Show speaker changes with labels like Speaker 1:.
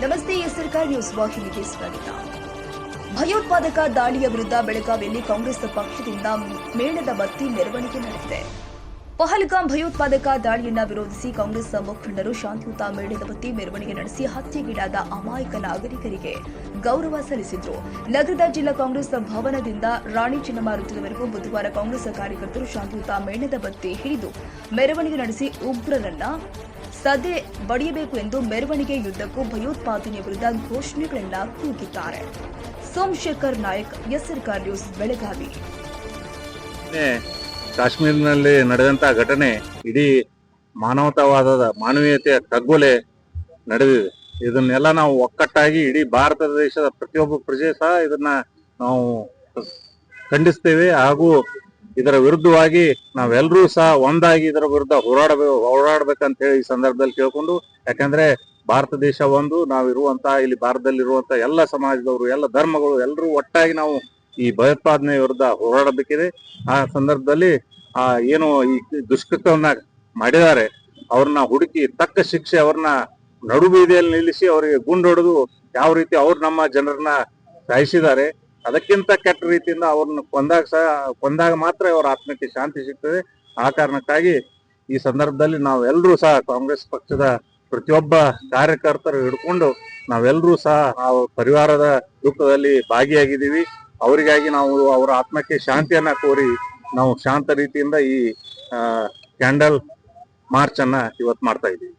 Speaker 1: ನಮಸ್ತೆ ಸರ್ಕಾರ ನ್ಯೂಸ್. ವಾಹಿನಿಗೆ ಸ್ವಾಗತ. ಭಯೋತ್ಪಾದಕ ದಾಳಿಯ ವಿರುದ್ಧ ಬೆಳಗಾವಿಯಲ್ಲಿ ಕಾಂಗ್ರೆಸ್ ಪಕ್ಷದಿಂದ ಮೇಳದ ಬತ್ತಿ ಮೆರವಣಿಗೆ ನಡೆದಿದೆ. ಪಹಲ್ಗಾಮ್ ಭಯೋತ್ಪಾದಕ ದಾಳಿಯನ್ನ ವಿರೋಧಿಸಿ ಕಾಂಗ್ರೆಸ್ ಮುಖಂಡರು ಶಾಂತಿಯುತ ಮೇಳದ ಬತ್ತಿ ಮೆರವಣಿಗೆ ನಡೆಸಿ ಹತ್ಯೆಗೀಡಾದ ಅಮಾಯಕ ನಾಗರಿಕರಿಗೆ ಗೌರವ ಸಲ್ಲಿಸಿದ್ರು. ನಗರದ ಜಿಲ್ಲಾ ಕಾಂಗ್ರೆಸ್ ಭವನದಿಂದ ರಾಣಿ ಚೆನ್ನಮ್ಮ ವೃತ್ತದವರೆಗೂ ಬುಧವಾರ ಕಾಂಗ್ರೆಸ್ ಕಾರ್ಯಕರ್ತರು ಶಾಂತಿಯುತ ಮೇಣದ ಬತ್ತಿ ಹಿಡಿದು ಮೆರವಣಿಗೆ ನಡೆಸಿ ಉಗ್ರರನ್ನ ಸದೆ ಬಡಿಯಬೇಕು ಎಂದು ಮೆರವಣಿಗೆ ಯುದ್ಧಕ್ಕೂ ಭಯೋತ್ಪಾದನೆ ವಿರುದ್ಧ ಘೋಷಣೆಗಳನ್ನ ಕೂಗಿದ್ದಾರೆ. ಸೋಮಶೇಖರ್ ನಾಯಕ್ ಎಸ್ಆರ್ಕಾರ್ ನ್ಯೂಸ್, ಬೆಳಗಾವಿ.
Speaker 2: ಕಾಶ್ಮೀರಿನಲ್ಲಿ ನಡೆದಂತ ಘಟನೆ ಇಡೀ ಮಾನವತಾವಾದದ ಮಾನವೀಯತೆಯ ಕಗ್ಗೊಲೆ ನಡೆದಿದೆ. ಇದನ್ನೆಲ್ಲ ನಾವು ಒಕ್ಕಟ್ಟಾಗಿ ಇಡೀ ಭಾರತ ದೇಶದ ಪ್ರತಿಯೊಬ್ಬ ಪ್ರಜೆ ಸಹ ಇದನ್ನ ನಾವು ಖಂಡಿಸ್ತೇವೆ ಹಾಗೂ ಇದರ ವಿರುದ್ಧವಾಗಿ ನಾವೆಲ್ಲರೂ ಸಹ ಒಂದಾಗಿ ಇದರ ವಿರುದ್ಧ ಹೋರಾಡಬೇಕು ಹೋರಾಡ್ಬೇಕಂತ ಹೇಳಿ ಈ ಸಂದರ್ಭದಲ್ಲಿ ಕೇಳ್ಕೊಂಡು, ಯಾಕಂದ್ರೆ ಭಾರತ ದೇಶ ಒಂದು, ನಾವಿರುವಂತಹ, ಇಲ್ಲಿ ಭಾರತದಲ್ಲಿ ಇರುವಂತ ಎಲ್ಲ ಸಮಾಜದವರು, ಎಲ್ಲ ಧರ್ಮಗಳು ಎಲ್ಲರೂ ಒಟ್ಟಾಗಿ ನಾವು ಈ ಭಯೋತ್ಪಾದನೆ ವಿರುದ್ಧ ಹೋರಾಡಬೇಕಿದೆ ಆ ಸಂದರ್ಭದಲ್ಲಿ, ಆ ಏನು ಈ ದುಷ್ಕೃತ್ಯವನ್ನ ಮಾಡಿದ್ದಾರೆ, ಅವ್ರನ್ನ ಹುಡುಕಿ ತಕ್ಕ ಶಿಕ್ಷೆ ಅವ್ರನ್ನ ನಡು ಬೀದಿಯಲ್ಲಿ ನಿಲ್ಲಿಸಿ ಅವರಿಗೆ ಗುಂಡೊಡೆದು ಯಾವ ರೀತಿ ಅವ್ರು ನಮ್ಮ ಜನರನ್ನ ಸಾಯಿಸಿದ್ದಾರೆ, ಅದಕ್ಕಿಂತ ಕೆಟ್ಟ ರೀತಿಯಿಂದ ಅವ್ರನ್ನ ಕೊಂದಾಗ ಸಹ, ಕೊಂದಾಗ ಮಾತ್ರ ಅವರ ಆತ್ಮಕ್ಕೆ ಶಾಂತಿ ಸಿಗ್ತದೆ. ಆ ಕಾರಣಕ್ಕಾಗಿ ಈ ಸಂದರ್ಭದಲ್ಲಿ ನಾವೆಲ್ಲರೂ ಸಹ ಕಾಂಗ್ರೆಸ್ ಪಕ್ಷದ ಪ್ರತಿಯೊಬ್ಬ ಕಾರ್ಯಕರ್ತರು ಹಿಡ್ಕೊಂಡು ನಾವೆಲ್ಲರೂ ಸಹ ನಾವು ಪರಿವಾರದ ದುಃಖದಲ್ಲಿ ಭಾಗಿಯಾಗಿದ್ದೀವಿ. ಅವರಿಗಾಗಿ ನಾವು ಅವರ ಆತ್ಮಕ್ಕೆ ಶಾಂತಿಯನ್ನ ಕೋರಿ ನಾವು ಶಾಂತ ರೀತಿಯಿಂದ ಈ ಕ್ಯಾಂಡಲ್ ಮಾರ್ಚ್ ಅನ್ನ ಇವತ್ತು ಮಾಡ್ತಾ ಇದ್ದೀವಿ.